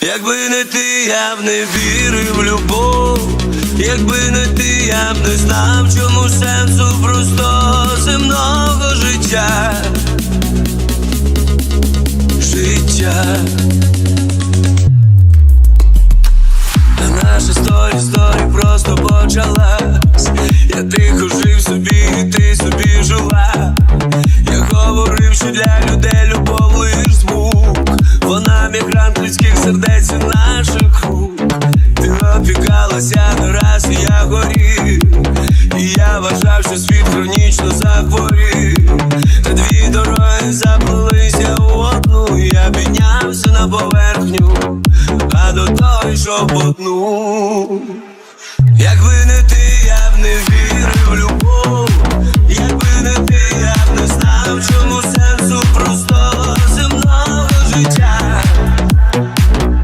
Якби не ти, я б не вірив в любов, якби не ти, я б не знав, чому сенсу просто земного життя. Життя. Наша сторі, сторі просто почалась. Я тихо жив собі, і ти собі жила. Я говорив, що для людей любов лиш звук. Вона мігрант людських сердець наших рук. Ти опікалася не раз, і я горів. І я вважав, що світ хронічно захворів. Та дві дороги заплилися у одну. Я піднявся на поверхню, а до того йшов по дну.